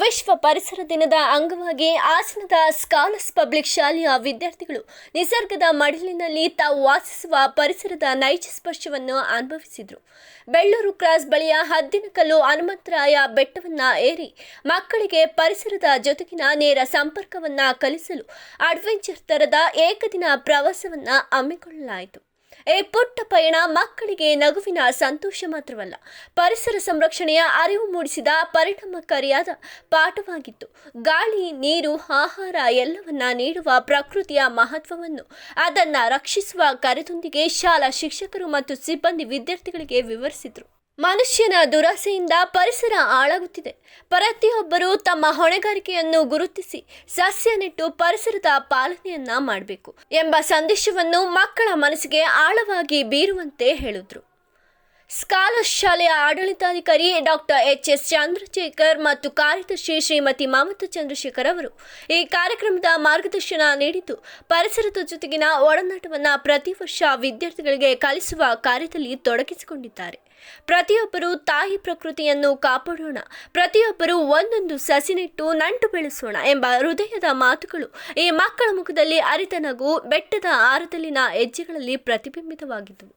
ವಿಶ್ವ ಪರಿಸರ ದಿನದ ಅಂಗವಾಗಿ ಹಾಸನದ ಸ್ಕಾಲರ್ಸ್ ಪಬ್ಲಿಕ್ ಶಾಲೆಯ ವಿದ್ಯಾರ್ಥಿಗಳು ನಿಸರ್ಗದ ಮಡಿಲಿನಲ್ಲಿ ತಾವು ವಾಸಿಸುವ ಪರಿಸರದ ನೈಜ ಸ್ಪರ್ಶವನ್ನು ಅನುಭವಿಸಿದರು. ಬೆಳ್ಳೂರು ಕ್ರಾಸ್ ಬಳಿಯ ಹದ್ದಿನಕಲ್ಲು ಹನುಮಂತರಾಯ ಬೆಟ್ಟವನ್ನ ಏರಿ ಮಕ್ಕಳಿಗೆ ಪರಿಸರದ ಜೊತೆಗಿನ ನೇರ ಸಂಪರ್ಕವನ್ನ ಕಲಿಸಲು ಅಡ್ವೆಂಚರ್ ತರದ ಏಕದಿನ ಪ್ರವಾಸವನ್ನ ಹಮ್ಮಿಕೊಳ್ಳಲಾಯಿತು. ಈ ಪುಟ್ಟ ಪಯಣ ಮಕ್ಕಳಿಗೆ ನಗುವಿನ ಸಂತೋಷ ಮಾತ್ರವಲ್ಲ, ಪರಿಸರ ಸಂರಕ್ಷಣೆಯ ಅರಿವು ಮೂಡಿಸಿದ ಪರಿಣಾಮಕಾರಿಯಾದ ಪಾಠವಾಗಿತ್ತು. ಗಾಳಿ, ನೀರು, ಆಹಾರ ಎಲ್ಲವನ್ನ ನೀಡುವ ಪ್ರಕೃತಿಯ ಮಹತ್ವವನ್ನು ಅದನ್ನು ರಕ್ಷಿಸುವ ಕರೆದೊಂದಿಗೆ ಶಾಲಾ ಶಿಕ್ಷಕರು ಮತ್ತು ಸಿಬ್ಬಂದಿ ವಿದ್ಯಾರ್ಥಿಗಳಿಗೆ ವಿವರಿಸಿದರು. ಮನುಷ್ಯನ ದುರಾಸೆಯಿಂದ ಪರಿಸರ ಹಾಳಾಗುತ್ತಿದೆ. ಪ್ರತಿಯೊಬ್ಬರೂ ತಮ್ಮ ಹೊಣೆಗಾರಿಕೆಯನ್ನು ಗುರುತಿಸಿ ಸಸ್ಯ ನೆಟ್ಟು ಪರಿಸರದ ಪಾಲನೆಯನ್ನ ಮಾಡಬೇಕು ಎಂಬ ಸಂದೇಶವನ್ನು ಮಕ್ಕಳ ಮನಸ್ಸಿಗೆ ಆಳವಾಗಿ ಬೀರುವಂತೆ ಹೇಳಿದ್ರು. ಸ್ಕಾಲರ್ ಶಾಲೆಯ ಆಡಳಿತಾಧಿಕಾರಿ ಡಾಕ್ಟರ್ ಎಚ್ ಎಸ್ ಚಂದ್ರಶೇಖರ್ ಮತ್ತು ಕಾರ್ಯದರ್ಶಿ ಶ್ರೀಮತಿ ಮಮತಾ ಚಂದ್ರಶೇಖರ್ ಅವರು ಈ ಕಾರ್ಯಕ್ರಮದ ಮಾರ್ಗದರ್ಶನ ನೀಡಿದ್ದು, ಪರಿಸರದ ಜೊತೆಗಿನ ಒಡನಾಟವನ್ನು ಪ್ರತಿ ವರ್ಷ ವಿದ್ಯಾರ್ಥಿಗಳಿಗೆ ಕಲಿಸುವ ಕಾರ್ಯದಲ್ಲಿ ತೊಡಗಿಸಿಕೊಂಡಿದ್ದಾರೆ. ಪ್ರತಿಯೊಬ್ಬರು ತಾಯಿ ಪ್ರಕೃತಿಯನ್ನು ಕಾಪಾಡೋಣ, ಪ್ರತಿಯೊಬ್ಬರು ಒಂದೊಂದು ಸಸಿ ನೆಟ್ಟು ನಂಟು ಬೆಳೆಸೋಣ ಎಂಬ ಹೃದಯದ ಮಾತುಗಳು ಈ ಮಕ್ಕಳ ಮುಖದಲ್ಲಿ ಅರಿತ ನಗು, ಬೆಟ್ಟದ ಆರದಲ್ಲಿನ ಹೆಜ್ಜೆಗಳಲ್ಲಿ ಪ್ರತಿಬಿಂಬಿತವಾಗಿದ್ದವು.